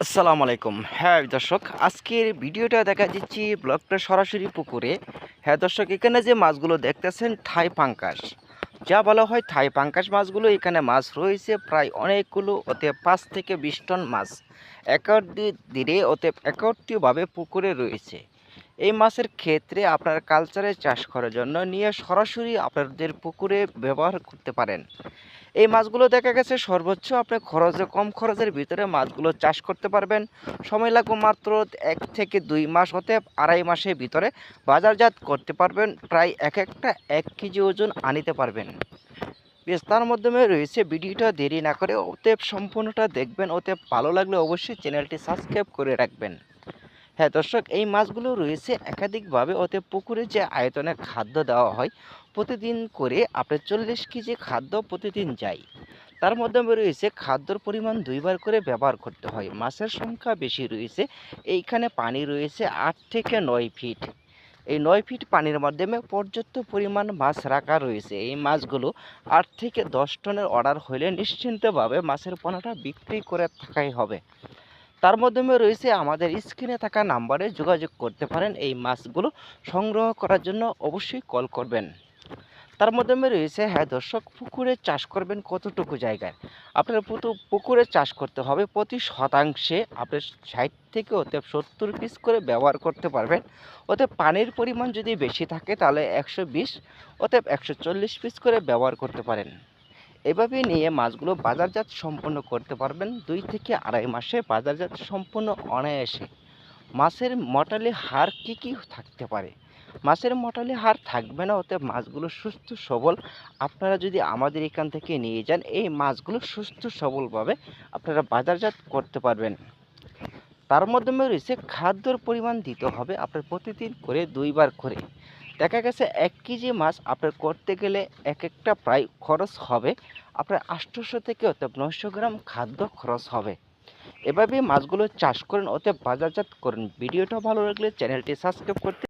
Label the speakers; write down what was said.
Speaker 1: আসসালামু আলাইকুম। হ্যাঁ দর্শক, আজকের ভিডিওটা দেখা দিচ্ছি ব্লকটা সরাসরি পুকুরে। হ্যাঁ দর্শক, এখানে যে মাছগুলো দেখতেছেন, থাই পাঙ্কাশ। যা বলা হয় থাই পাঙ্কাশ মাছগুলো, এখানে মাছ রয়েছে প্রায় অনেকগুলো ওতে পাঁচ থেকে বিশ টন মাছ। একটি দিনে ওতে একটিভাবে পুকুরে রয়েছে। এই মাছের ক্ষেত্রে আপনার কালচারে চাষ করার জন্য নিয়ে সরাসরি আপনাদের পুকুরে ব্যবহার করতে পারেন। এই মাছগুলো দেখা গেছে সর্বোচ্চ আপনি খরচে কম খরচের ভিতরে মাছগুলো চাষ করতে পারবেন। সময় লাগবে মাত্র এক থেকে দুই মাস হতে আড়াই মাসের ভিতরে বাজারজাত করতে পারবেন, প্রায় এক একটা এক কেজি ওজন আনিতে পারবেন। তার মাধ্যমে রয়েছে ভিডিওটা দেরি না করে ওতে সম্পূর্ণটা দেখবেন ওতে ভালো লাগলে অবশ্যই চ্যানেলটি সাবস্ক্রাইব করে রাখবেন। হ্যাঁ দর্শক, এই মাছগুলো রয়েছে একাধিকভাবে। ওতে পুকুরে যে আয়তনে খাদ্য দেওয়া হয়, প্রতিদিন করে আপনার চল্লিশ কেজি খাদ্য প্রতিদিন যায়। তার মধ্যে রয়েছে খাদ্যর পরিমাণ দুইবার করে ব্যবহার করতে হয়। মাছের সংখ্যা বেশি রয়েছে। এইখানে পানি রয়েছে আট থেকে নয় ফিট। এই নয় ফিট পানির মাধ্যমে পর্যাপ্ত পরিমাণ মাছ রাখা রয়েছে। এই মাছগুলো আট থেকে দশ টনের অর্ডার হলে নিশ্চিন্তভাবে মাছের পোনাটা বিক্রি করে থাকাই হবে। তার মাধ্যমে রয়েছে আমাদের স্ক্রিনে থাকা নাম্বারে যোগাযোগ করতে পারেন। এই মাছগুলো সংগ্রহ করার জন্য অবশ্যই কল করবেন। তার মাধ্যমে রয়েছে হ্যাঁ দর্শক, পুকুরে চাষ করবেন কতটুকু জায়গায়? আপনার পুকুরে চাষ করতে হবে প্রতি শতাংশে আপনি ষাট থেকে ওতে সত্তর পিস করে ব্যবহার করতে পারবেন। ওতে পানির পরিমাণ যদি বেশি থাকে তাহলে একশো বিশ ওতে একশো চল্লিশ পিস করে ব্যবহার করতে পারেন। এভাবে নিয়ে মাছগুলো বাজারজাত সম্পন্ন করতে পারবেন দুই থেকে আড়াই মাসে বাজারজাত সম্পূর্ণ অনায়াসে। মাছের মটালি হার কি কি থাকতে পারে? মাছের মটালি হার থাকবে না ওতে মাছগুলো সুস্থ সবল। আপনারা যদি আমাদের এখান থেকে নিয়ে যান, এই মাছগুলো সুস্থ সবলভাবে আপনারা বাজারজাত করতে পারবেন। তার মাধ্যমে রয়েছে খাদ্যর পরিমাণ দিতে হবে আপনার প্রতিদিন করে দুইবার করে। দেখা গেছে এক কেজি মাছ আপনার করতে গেলে এক একটা প্রায় খরচ হবে। আপনার আটশোশো থেকে ওতে নশো গ্রাম খাদ্য খরচ হবে। এভাবে মাছগুলো চাষ করেন ওতে বাজারজাত করেন। ভিডিওটা ভালো লাগলে চ্যানেলটি সাবস্ক্রাইব করতে